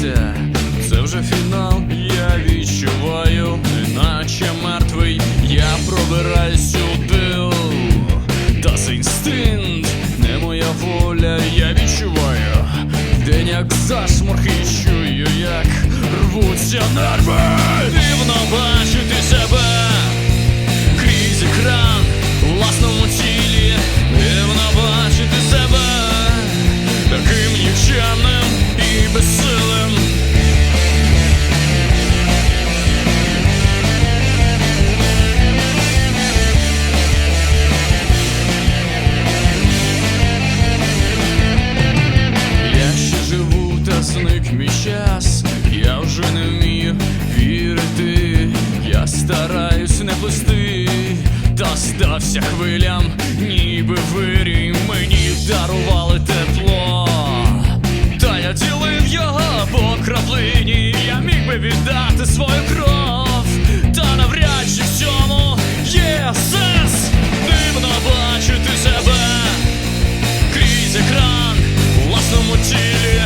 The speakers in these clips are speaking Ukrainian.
це вже фінал, я відчуваю, неначе мертвий, я пробираюсь сюди. Та це інстинкт, не моя воля, я відчуваю. День як зашморг чую, як рвуться нерви. Дивно бачити себе пусти, та стався хвилям, ніби вирій мені дарували тепло, та я ділив його по краплині, я міг би віддати свою кров, та навряд чи в цьому є сенс дивно бачити себе крізь екран у власному тілі.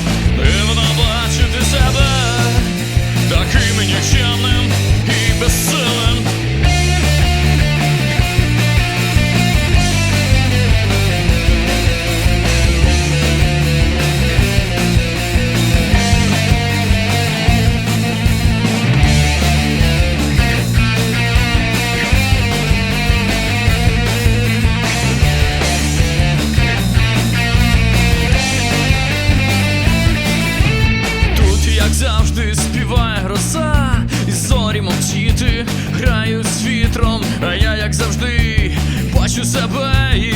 Мовчіти граю з вітром, а я, як завжди, бачу себе. і